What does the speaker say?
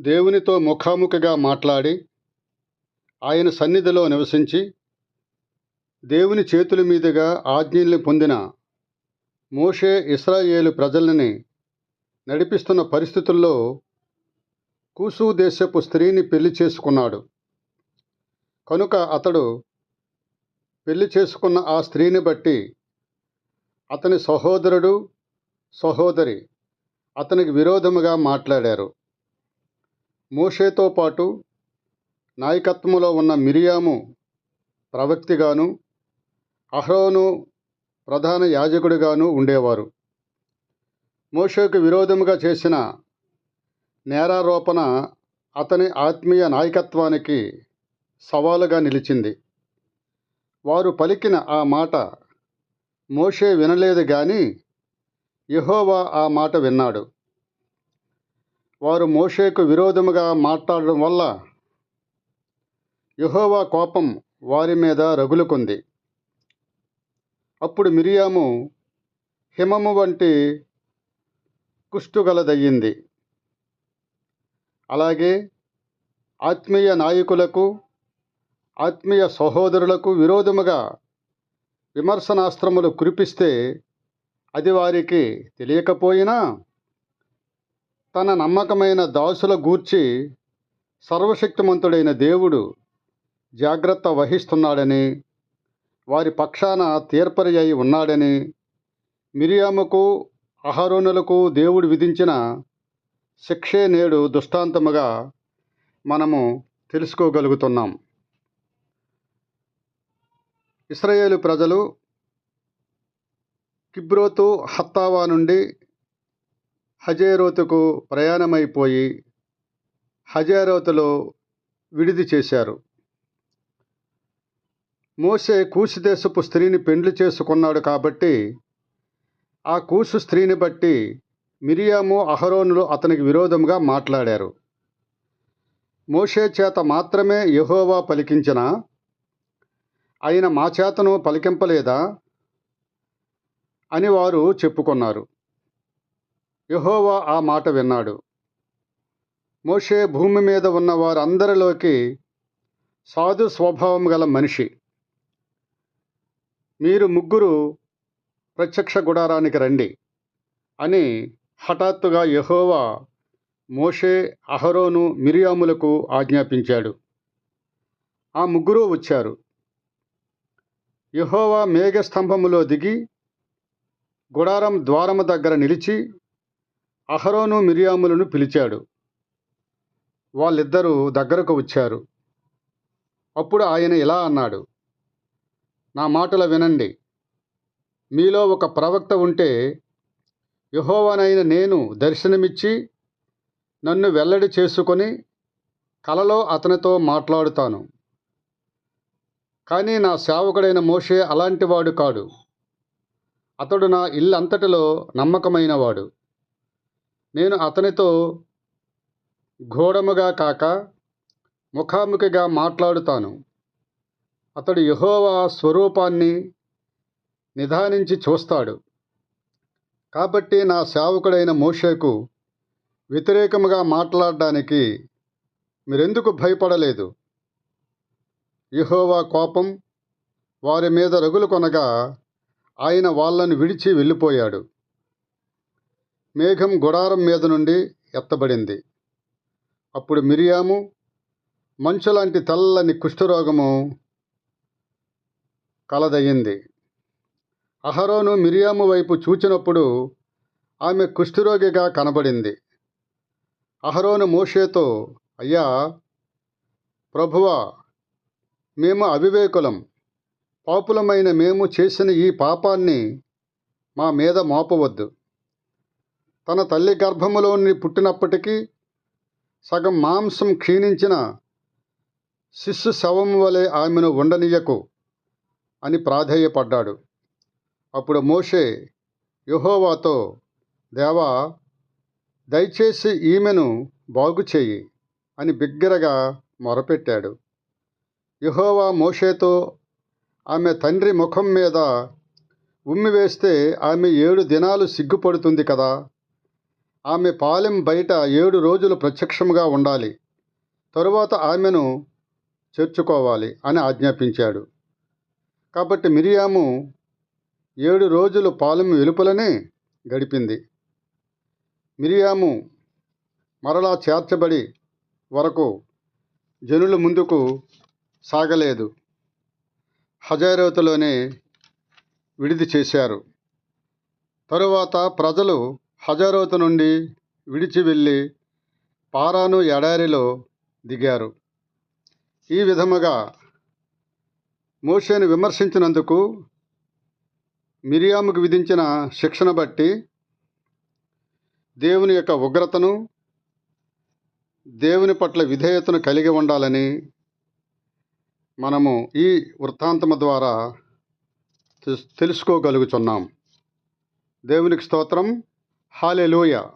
దేవునితో ముఖాముఖిగా మాట్లాడి ఆయన సన్నిధిలో నివసించి దేవుని చేతుల మీదుగా ఆజ్ఞల్ని పొందిన మోషే ఇస్రాయేలు ప్రజలని నడిపిస్తున్న పరిస్థితుల్లో కూసు దేశపు స్త్రీని పెళ్ళి చేసుకున్నాడు. కనుక అతడు పెళ్ళి చేసుకున్న ఆ స్త్రీని బట్టి అతని సహోదరుడు సహోదరి అతనికి విరోధముగా మాట్లాడారు. మోషేతో పాటు నాయకత్వంలో ఉన్న మిరియాము ప్రవక్తిగాను అహ్రోను ప్రధాన యాజకుడిగాను ఉండేవారు. మోషేకు విరోధముగా చేసిన నేరారోపణ అతని ఆత్మీయ నాయకత్వానికి సవాలుగా నిలిచింది. వారు పలికిన ఆ మాట మోషే వినలేదు కానీ యహోవా ఆ మాట విన్నాడు. వారు మోషేకు విరోధముగా మాట్లాడడం వల్ల యహోవా కోపం వారి మీద రగులుకుంది. అప్పుడు మిరియాము హిమము వంటి కుష్టుగలదయ్యింది అలాగే ఆత్మీయ నాయకులకు ఆత్మీయ సహోదరులకు విరోధముగా విమర్శనాస్త్రములు కురిపిస్తే అది వారికి తెలియకపోయినా తన నమ్మకమైన దాసుల గూర్చి సర్వశక్తిమంతుడైన దేవుడు జాగ్రత్త వహిస్తున్నాడని వారి పక్షాన తీర్పరి అయి ఉన్నాడని మిరియాముకు అహరోనులకు దేవుడు విధించిన శిక్షే నేడు దృష్టాంతముగా మనము తెలుసుకోగలుగుతున్నాం. ఇస్రాయేలు ప్రజలు కిబ్రోతు హత్తావా నుండి హజేరోతుకు ప్రయాణమైపోయి హజేరోతులో విడిది చేశారు. మోసే కూసు దేశపు స్త్రీని పెండ్లి చేసుకున్నాడు కాబట్టి ఆ కూసు స్త్రీని బట్టి మిరియాము అహరోనులు అతనికి విరోధంగా మాట్లాడారు. మోషే చేత మాత్రమే యహోవా పలికించిన ఆయన మా చేతను పలికింపలేదా అని వారు చెప్పుకున్నారు. యహోవా ఆ మాట విన్నాడు. మోషే భూమి మీద ఉన్న వారందరిలోకి సాధు స్వభావం గల మనిషి. మీరు ముగ్గురు ప్రత్యక్ష గుడారానికి రండి అని హఠాత్తుగా యహోవా మోషే అహరోను మిరియాములకు ఆజ్ఞాపించాడు. ఆ ముగ్గురు వచ్చారు. యహోవా మేఘస్తంభములో దిగి గుడారం ద్వారము దగ్గర నిలిచి అహరోను మిరియాములను పిలిచాడు. వాళ్ళిద్దరూ దగ్గరకు వచ్చారు. అప్పుడు ఆయన ఇలా అన్నాడు నా మాటలు వినండి. మీలో ఒక ప్రవక్త ఉంటే యహోవనైన నేను దర్శనమిచ్చి నన్ను వెల్లడి చేసుకొని కలలో అతనితో మాట్లాడుతాను. కానీ నా సేవకుడైన మోషే అలాంటివాడు కాడు. అతడు నా ఇల్లంతటిలో నమ్మకమైనవాడు. నేను అతనితో ఘోడముగా కాక ముఖాముఖిగా మాట్లాడుతాను. అతడు యహోవా స్వరూపాన్ని నిదానించి చూస్తాడు. కాబట్టి నా సేవకుడైన మోషేకు వ్యతిరేకముగా మాట్లాడడానికి మీరెందుకు భయపడలేదు? యహోవా కోపం వారి మీద రగులు కొనగా ఆయన వాళ్ళను విడిచి వెళ్ళిపోయాడు. మేఘం గుడారం మీద నుండి ఎత్తబడింది. అప్పుడు మిరియాము మంచు లాంటి తెల్లని కుష్ఠరోగము కలదయ్యింది. అహరోను మిరియాము వైపు చూచినప్పుడు ఆమె కుష్ఠరోగిగా కనబడింది. అహరోను మోషేతో అయ్యా ప్రభువా మేము అవివేకులం. పాపులమైన మేము చేసిన ఈ పాపాన్ని మా మీద మోపవద్దు. తన తల్లి గర్భములోని పుట్టినప్పటికీ సగం మాంసం క్షీణించిన శిశు శవం వలె ఆమెను ఉండనీయకు అని ప్రాధేయపడ్డాడు. అప్పుడు మోషే యెహోవాతో దేవా దయచేసి ఈమెను బాగుచేయి అని బిగ్గరగా మొరపెట్టాడు. యుహోవా మోషేతో ఆమె తండ్రి ముఖం మీద ఉమ్మి వేస్తే ఆమె ఏడు దినాలు సిగ్గుపడుతుంది కదా ఆమె పాలెం బయట ఏడు రోజులు ప్రత్యక్షముగా ఉండాలి. తరువాత ఆమెను చేర్చుకోవాలి అని ఆజ్ఞాపించాడు. కాబట్టి మిరియాము ఏడు రోజులు పాలెం వెలుపలనే గడిపింది. మిరియాము మరలా చేర్చబడి వరకు జనుల ముందుకు సాగలేదు. హజారోతులోనే విడిది చేశారు. తరువాత ప్రజలు హజారోతు నుండి విడిచి వెళ్ళి పారాను ఎడారిలో దిగారు. ఈ విధముగా మోషేను విమర్శించినందుకు మిరియాముకు విధించిన శిక్షణ బట్టి దేవుని యొక్క ఉగ్రతను దేవుని పట్ల విధేయతను కలిగి ఉండాలని మనము ఈ వృత్తాంతము ద్వారా తెలుసుకోగలుగుచున్నాం. దేవునికి స్తోత్రం. Hallelujah.